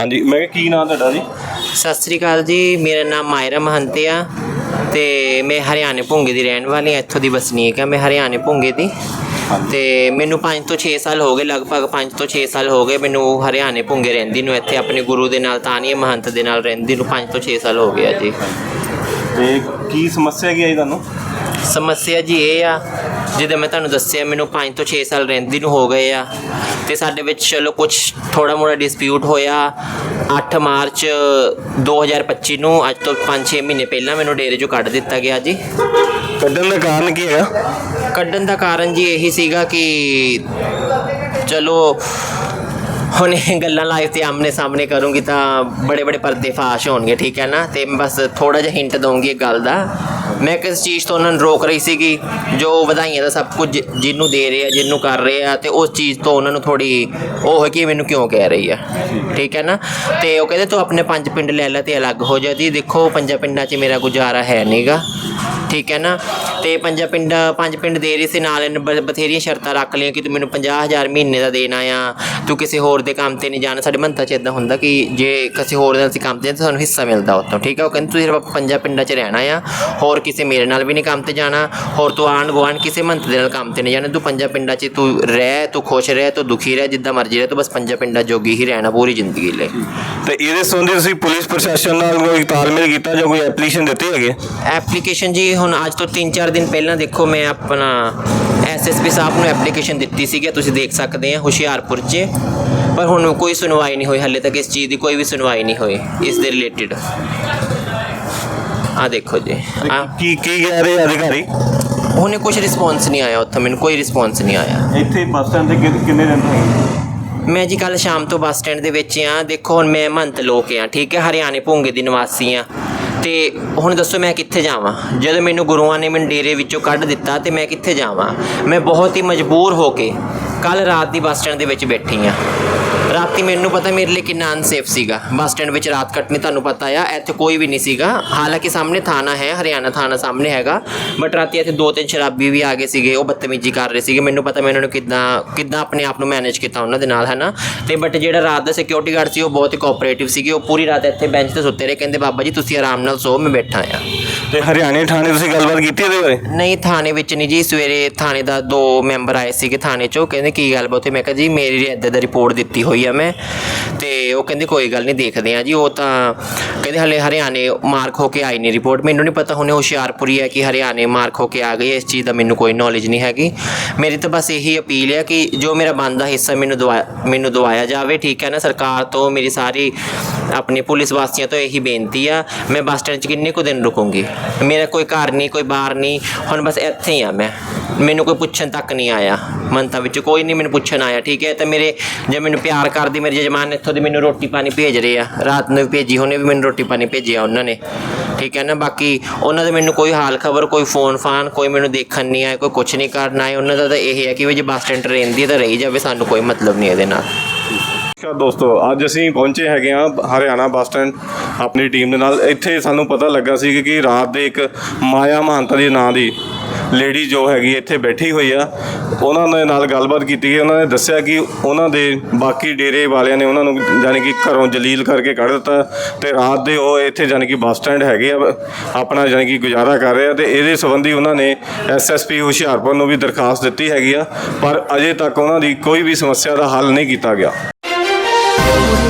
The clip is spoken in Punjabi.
ਹਾਂਜੀ ਮੈਂ ਕਿਹਾ ਕੀ ਨਾਮ ਤੁਹਾਡਾ ਜੀ? ਸਤਿ ਸ੍ਰੀ ਅਕਾਲ ਜੀ ਮੇਰਾ ਨਾਮ ਮਾਇਰਾ ਮਹੰਤੇ ਆ ਤੇ ਮੈਂ ਹਰਿਆਣੇ ਭੁੰਗੇ ਦੀ ਰਹਿਣ ਵਾਲੀ ਹਾਂ ਇੱਥੋਂ ਦੀ ਵਸਨੀਕ ਆ ਮੈਂ ਹਰਿਆਣੇ ਭੁੰਗੇ ਦੀ। ਤੇ ਮੈਨੂੰ 5 ਤੋਂ 6 ਸਾਲ ਹੋ ਗਏ ਲਗਭਗ 5 ਤੋਂ 6 ਸਾਲ ਹੋ ਗਏ ਮੈਨੂੰ ਹਰਿਆਣੇ ਭੁੰਗੇ ਰਹਿੰਦੀ ਨੂੰ ਇੱਥੇ ਆਪਣੇ ਗੁਰੂ ਦੇ ਨਾਲ ਤਾਨੀਏ ਮਹੰਤ ਦੇ ਨਾਲ ਰਹਿੰਦੀ ਨੂੰ 5 ਤੋਂ 6 ਸਾਲ ਹੋ ਗਿਆ ਜੀ। ਤੇ ਕੀ ਸਮੱਸਿਆ ਕੀ ਆਈ ਤੁਹਾਨੂੰ? ਸਮੱਸਿਆ ਜੀ ਇਹ ਆ ਜਿੱਦਾਂ ਮੈਂ ਤੁਹਾਨੂੰ ਦੱਸਿਆ ਮੈਨੂੰ 5 ਤੋਂ 6 ਸਾਲ ਰਹਿੰਦੀ ਨੂੰ ਹੋ ਗਏ ਆ। ਤੇ ਸਾਡੇ ਵਿੱਚ ਚਲੋ ਕੁਝ ਥੋੜਾ ਮੋੜਾ ਡਿਸਪਿਊਟ ਹੋਇਆ। 8 ਮਾਰਚ 2025 ਨੂੰ ਅੱਜ ਤੋਂ 5-6 ਮਹੀਨੇ ਪਹਿਲਾਂ ਮੈਨੂੰ ਡੇਰੇ 'ਚੋਂ ਕੱਢ ਦਿੱਤਾ ਗਿਆ ਜੀ। ਕੱਢਣ ਦਾ ਕਾਰਨ ਕੀ ਹੈਗਾ? ਕੱਢਣ ਦਾ ਕਾਰਨ ਜੀ ਇਹੀ ਸੀਗਾ ਕਿ ਚਲੋ ਹੁਣ ਇਹ ਗੱਲਾਂ ਲਾਈਵ ਤੇ ਆਮਨੇ ਸਾਹਮਣੇ ਕਰੂੰਗੀ ਤਾਂ ਬੜੇ ਬੜੇ ਪਰਦੇ ਫਾਸ਼ ਹੋਣਗੇ, ਠੀਕ ਹੈ ਨਾ? ਤੇ ਬਸ ਥੋੜਾ ਜਿਹਾ ਹਿੰਟ ਦਊਂਗੀ ਇੱਕ ਗੱਲ ਦਾ। ਮੈਂ ਕਿਸ ਚੀਜ਼ ਤੋਂ ਉਹਨਾਂ ਨੂੰ ਰੋਕ ਰਹੀ ਸੀਗੀ, ਜੋ ਵਧਾਈਆਂ ਦਾ ਸਭ ਕੁਝ ਜਿਹਨੂੰ ਦੇ ਰਹੇ ਆ, ਜਿਹਨੂੰ ਕਰ ਰਹੇ ਆ, ਤੇ ਉਸ ਚੀਜ਼ ਤੋਂ ਉਹਨਾਂ ਨੂੰ ਥੋੜੀ ਉਹ ਹੈ ਕਿ ਮੈਨੂੰ ਕਿਉਂ ਕਹਿ ਰਹੀ ਆ? ਠੀਕ ਹੈ ਨਾ? ਤੇ ਉਹ ਕਹਿੰਦੇ, ਤੂੰ ਆਪਣੇ ਪੰਜ ਪਿੰਡ ਲੈ ਲੈ ਤੇ ਅਲੱਗ ਹੋ ਜਾ ਜੀ। ਦੇਖੋ, ਪੰਜਾਂ ਪਿੰਡਾਂ 'ਚ ਮੇਰਾ ਗੁਜ਼ਾਰਾ ਹੈ ਨਹੀਂਗਾ ਠੀਕ ਹੈ ਨਾ? ਤੇ ਪੰਜਾਂ ਪਿੰਡ, ਪੰਜ ਪਿੰਡ ਦੇ ਰਹੀ ਸੀ, ਨਾਲ ਇਹਨੇ ਬ- ਬਥੇਰੀਆਂ ਸ਼ਰਤਾਂ ਰੱਖ ਲਈਆਂ ਕਿ ਤੂੰ ਮੈਨੂੰ 50000 ਮਹੀਨੇ ਦਾ ਦੇਣਾ ਆ। ਤੂੰ ਕਿਸੇ ਹੋਰ ਦੇ ਕੰਮ ਤੇ ਨਹੀਂ ਜਾਣਾ ਸਾਡੇ ਮੰਤਾ ਚ ਇਦਾਂ ਹੁੰਦਾ ਕਿ ਜੇ ਕਿਸੇ ਹੋਰ ਦੇ ਅਸੀਂ ਕੰਮ ਤੇ ਤਾਂ ਸਾਨੂੰ ਹਿੱਸਾ ਮਿਲਦਾ ਉੱਥੋਂ ਠੀਕ ਹੈ ਉਹ ਕਹਿੰਦੇ ਤੂੰ ਸਿਰਫ ਪੰਜਾਂ ਪਿੰਡਾਂ 'ਚ ਰਹਿਣਾ ਆ ਹੋਰ ਕਿਸੇ ਮੇਰੇ ਨਾਲ ਵੀ ਨਹੀਂ ਕੰਮ ਤੇ ਜਾਣਾ ਹੋਰ ਤੂੰ ਆਂਢ ਗੁਆਂਢ ਕਿਸੇ ਮੰਤ ਦੇ ਨਾਲ ਕੰਮ ਤੇ ਨਹੀਂ ਜਾਣਾ ਤੂੰ ਪੰਜਾਂ ਪਿੰਡਾਂ 'ਚ ਤੂੰ ਰਹਿ ਤੂੰ ਖੁਸ਼ ਰਹਿ ਤੂੰ ਦੁਖੀ ਰਹਿ ਜਿੱਦਾਂ ਮਰਜ਼ੀ ਰਹਿ ਤੂੰ ਬਸ ਪੰਜਾਂ ਪਿੰਡਾਂ ਜੋਗੀ ਹੀ ਰਹਿਣਾ ਪੂਰੀ ਜ਼ਿੰਦਗੀ ਲਈ। ਤੇ ਇਹਦੇ ਸੰਬੰਧੀ ਤੁਸੀਂ ਪੁਲਿਸ ਪ੍ਰਸ਼ਾਸਨ ਨਾਲ ਕੋਈ ਤਾਲਮੇਲ ਕੀਤਾ ਜਾਂ ਕੋਈ ਐਪਲੀਕੇਸ਼ਨ ਦਿੱਤੀ ਹੈਗੇ? ਐਪਲੀਕੇਸ਼ਨ ਜੀ ਹੁਣ ਅੱਜ ਤੋਂ 3-4 ਦਿਨ ਪਹਿਲਾਂ ਦੇਖੋ ਮੈਂ ਆਪਣਾ ਐਸਐਸਪੀ ਸਾਹਿਬ ਨੂੰ ਐਪਲੀਕੇਸ਼ਨ ਦਿੱਤੀ ਸੀਗੀ ਤੁਸੀਂ ਦੇਖ ਸਕਦੇ ਆ ਹੁਸ਼ਿਆਰਪੁਰ 'ਚ। ਪਰ ਹੁਣ ਕੋਈ ਸੁਣਵਾਈ ਨਹੀਂ ਹੋਈ ਹਾਲੇ ਤੱਕ ਇਸ ਚੀਜ਼ ਦੀ ਕੋਈ ਵੀ ਸੁਣਵਾਈ ਨਹੀਂ ਹੋਈ ਇਸ ਦੇ ਰਿਲੇਟਡ ਆ ਦੇਖੋ ਜੀ ਆ ਕੀ ਕੀ ਕਹਿ ਰਹੇ ਅਧਿਕਾਰੀ? ਉਹਨੇ ਕੁਝ ਰਿਸਪੌਂਸ ਨਹੀਂ ਆਇਆ ਉੱਥੋਂ ਮੈਨੂੰ ਕੋਈ ਰਿਸਪੌਂਸ ਨਹੀਂ ਆਇਆ। ਇੱਥੇ ਬੱਸ ਸਟੈਂਡ ਤੇ ਕਿ- ਕਿੰਨੇ ਦਿਨ ਤੋਂ? ਮੈਂ ਜੀ ਕੱਲ ਸ਼ਾਮ ਤੋਂ ਬੱਸ ਸਟੈਂਡ ਦੇ ਵਿੱਚ ਆ ਦੇਖੋ ਹੁਣ ਮੈਂ ਮੰਤ ਲੋਕ ਆ ਠੀਕ ਹੈ ਹਰਿਆਣੇ ਭੁੰਗੇ ਦੀ ਨਿਵਾਸੀ ਆ। ਤੇ ਹੁਣ ਦੱਸੋ ਮੈਂ ਕਿੱਥੇ ਜਾਵਾਂ? ਜਦੋਂ ਮੈਨੂੰ ਗੁਰੂਆਂ ਨੇ ਮੈਨੂੰ ਡੇਰੇ ਵਿੱਚੋਂ ਕੱਢ ਦਿੱਤਾ ਤੇ ਮੈਂ ਕਿੱਥੇ ਜਾਵਾਂ? ਮੈਂ ਬਹੁਤ ਹੀ ਮਜਬੂਰ ਹੋ ਕੇ ਕੱਲ ਰਾਤ ਦੀ ਬੱਸ ਸਟੈਂਡ ਦੇ ਵਿੱਚ ਬੈਠੀ ਆ ਰਾਤੀ ਮੈਨੂੰ ਪਤਾ ਮੇਰੇ ਲਈ ਕਿੰਨਾ ਅਨਸੇਫ ਸੀਗਾ। ਬੱਸ ਸਟੈਂਡ ਵਿੱਚ ਰਾਤ ਕੱਟਣੀ ਤੁਹਾਨੂੰ ਪਤਾ ਆ ਇੱਥੇ ਕੋਈ ਵੀ ਨਹੀਂ ਸੀਗਾ। ਹਾਲਾਂਕਿ ਸਾਹਮਣੇ ਥਾਣਾ ਹੈ ਹਰਿਆਣਾ ਥਾਣਾ ਸਾਹਮਣੇ ਹੈਗਾ। ਬਟ ਰਾਤੀ ਇੱਥੇ ਦੋ ਤਿੰਨ ਸ਼ਰਾਬੀ ਵੀ ਆ ਗਏ ਸੀਗੇ ਉਹ ਬਦਤਮੀਜ਼ੀ ਕਰ ਰਹੇ ਸੀਗੇ। ਮੈਨੂੰ ਪਤਾ ਮੈਂ ਉਹਨਾਂ ਨੂੰ ਕਿੱਦਾਂ ਕਿੱਦਾਂ ਆਪਣੇ ਆਪ ਨੂੰ ਮੈਨੇਜ ਕੀਤਾ ਉਹਨਾਂ ਦੇ ਨਾਲ ਹੈ ਨਾ ਤੇ ਬਟ ਜਿਹੜਾ ਰਾਤ ਦਾ ਸਿਕਿਉਰਿਟੀ ਗਾਰਡ ਸੀ ਉਹ ਬਹੁਤ ਹੀ ਕੋਆਪਰੇਟਿਵ ਸੀਗੇ। ਉਹ ਪੂਰੀ ਰਾਤ ਇੱਥੇ ਬੈਂਚ ਤੇ ਸੁੱਤੇ ਰਹੇ ਕਹਿੰਦੇ ਬਾਬਾ ਜੀ ਤੁਸੀਂ ਆਰਾਮ ਨਾਲ ਸੋ ਮੈਂ ਬੈਠਾ ਆ। ਤੇ ਹਰਿਆਣੇ ਥਾਣੇ ਤੁਸੀਂ ਗੱਲਬਾਤ ਕੀਤੀ ਇਹਦੇ ਬਾਰੇ? ਨਹੀਂ ਥਾਣੇ ਵਿੱਚ ਨਹੀਂ ਜੀ। ਸਵੇਰੇ ਥਾਣੇ ਦਾ ਦੋ ਮੈਂਬਰ ਆਏ ਸੀਗੇ ਥਾਣੇ ਚੋਂ। ਕਹਿੰਦੇ ਕੀ ਗੱਲ ਬਾਤ ਹੈ ਮੈਂ ਕਿਹਾ ਜੀ ਮੇਰੀ ਇੱਦਾਂ ਦਾ ਰਿਪੋਰਟ ਦਿੱਤੀ ਹੋਈ ਆ ਮੈਂ। ਤੇ ਉਹ ਕਹਿੰਦੇ, ਕੋਈ ਗੱਲ ਨਹੀਂ, ਦੇਖਦੇ ਆ ਜੀ। ਉਹ ਤਾਂ ਕਹਿੰਦੇ, ਹਲੇ ਹਰਿਆਣੇ ਮਾਰਕ ਹੋ ਕੇ ਆਈ ਨਹੀਂ ਰਿਪੋਰਟ ਮੈਨੂੰ ਨਹੀਂ ਪਤਾ ਹੁਣੇ ਹੁਸ਼ਿਆਰਪੁਰੀ ਹੈ ਕਿ ਹਰਿਆਣੇ ਮਾਰਕ ਹੋ ਕੇ ਆ ਗਈ ਇਸ ਚੀਜ਼ ਦਾ ਮੈਨੂੰ ਕੋਈ ਨੌਲੇਜ ਨਹੀਂ ਹੈਗੀ। ਮੇਰੀ ਤਾਂ ਬਸ ਇਹੀ ਅਪੀਲ ਹੈ ਕਿ ਜੋ ਮੇਰਾ ਬਣਦਾ ਹਿੱਸਾ ਮੈਨੂੰ ਦਵਾ, ਮੈਨੂੰ ਦਵਾਇਆ ਜਾਵੇ, ਠੀਕ ਹੈ ਨਾ? ਸਰਕਾਰ ਤੋਂ ਮੇਰੀ ਸਾਰੀ ਆਪਣੇ ਪੁਲਿਸ ਵਾਸੀਆਂ ਤੋਂ ਇਹੀ ਬੇਨਤੀ ਆ, ਮੈਂ ਬੱਸ ਸਟੈਂਡ 'ਚ ਕਿੰਨੇ ਕੁ ਦਿਨ ਰੁਕੂੰਗੀ? ਮੇਰਾ ਕੋਈ ਘਰ ਨਹੀਂ, ਕੋਈ ਬਾਹਰ ਨਹੀਂ, ਹੁਣ ਬਸ ਇੱਥੇ ਹੀ ਆ ਮੈਂ। ਮੈਨੂੰ ਕੋਈ ਪੁੱਛਣ ਤੱਕ ਨਹੀਂ ਆਇਆ ਮੰਤਾਂ ਵਿੱਚ ਕੋਈ ਨਹੀਂ ਮੈਨੂੰ ਪੁੱਛਣ ਆਇਆ, ਠੀਕ ਹੈ? ਤੇ ਮੇਰੇ ਜੇ ਮੈਨੂੰ ਪਿਆਰ ਕਰਦੀ, ਮੇਰੇ ਜਮਾਨ ਇੱਥੋਂ ਦੀ ਮੈਨੂੰ ਰੋਟੀ ਪਾਣੀ ਭੇਜ ਰਹੇ ਆ, ਰਾਤ ਨੂੰ ਵੀ ਭੇਜੀ ਉਹਨੇ ਵੀ ਮੈਨੂੰ ਰੋਟੀ ਪਾਣੀ ਭੇਜਿਆ ਉਹਨਾਂ ਨੇ, ਠੀਕ ਹੈ ਨਾ? ਬਾਕੀ ਉਹਨਾਂ ਦੇ ਮੈਨੂੰ ਕੋਈ ਹਾਲ ਖਬਰ, ਕੋਈ ਫੋਨ ਫਾਨ, ਕੋਈ ਮੈਨੂੰ ਦੇਖਣ ਨਹੀਂ ਆਇਆ, ਕੋਈ ਕੁਝ ਨਹੀਂ ਕਰਨ ਹੈ ਉਹਨਾਂ ਦਾ ਤਾਂ ਇਹ ਹੈ ਕਿ ਵੀ ਜੇ ਬੱਸ ਸਟੈਂਡ ਰਹਿੰਦੀ ਹੈ ਤਾਂ ਰਹੀ ਜਾਵੇ, ਸਾਨੂੰ ਕੋਈ ਮਤਲਬ ਨਹੀਂ ਇਹਦੇ ਨਾਲ। ਨਮਸਕਾਰ ਦੋਸਤੋ, ਅੱਜ ਅਸੀਂ ਪਹੁੰਚੇ ਹੈਗੇ ਆ ਹਰਿਆਣਾ ਬੱਸ ਸਟੈਂਡ ਆਪਣੀ ਟੀਮ ਦੇ ਨਾਲ। ਇੱਥੇ ਸਾਨੂੰ ਪਤਾ ਲੱਗਾ ਸੀ ਕਿ- ਰਾਤ ਦੇ ਇੱਕ ਮਾਇਆ ਮਹੰਤਾ ਦੇ ਨਾਂ ਦੀ ਲੇਡੀ ਜੋ ਹੈਗੀ ਇੱਥੇ ਬੈਠੀ ਹੋਈ ਆ। ਉਹਨਾਂ ਦੇ ਨਾਲ ਗੱਲਬਾਤ ਕੀਤੀ ਗਈ ਉਹਨਾਂ ਨੇ ਦੱਸਿਆ ਕਿ ਉਹਨਾਂ ਦੇ ਬਾਕੀ ਡੇਰੇ ਵਾਲਿਆਂ ਨੇ ਉਹਨਾਂ ਨੂੰ ਜਾਨੀ ਕਿ ਘਰੋਂ ਜਲੀਲ ਕਰਕੇ ਕੱਢ ਦਿੱਤਾ ਤੇ ਰਾਤ ਦੇ ਉਹ ਇੱਥੇ ਜਾਨੀ ਕਿ ਬੱਸ ਸਟੈਂਡ ਹੈਗੇ ਆ, ਆਪਣਾ ਜਾਨੀ ਕਿ ਗੁਜ਼ਾਰਾ ਕਰ ਰਹੇ ਆ ਤੇ ਇਹਦੇ ਸੰਬੰਧੀ ਉਹਨਾਂ ਨੇ ਐਸਐਸਪੀ ਹੁਸ਼ਿਆਰਪੁਰ ਨੂੰ ਵੀ ਦਰਖਾਸਤ ਦਿੱਤੀ ਹੈਗੀ ਆ, ਪਰ ਅਜੇ ਤੱਕ ਉਹਨਾਂ ਦੀ ਕੋਈ ਵੀ ਸਮੱਸਿਆ ਦਾ ਹੱਲ ਨਹੀਂ ਕੀਤਾ ਗਿਆ। you.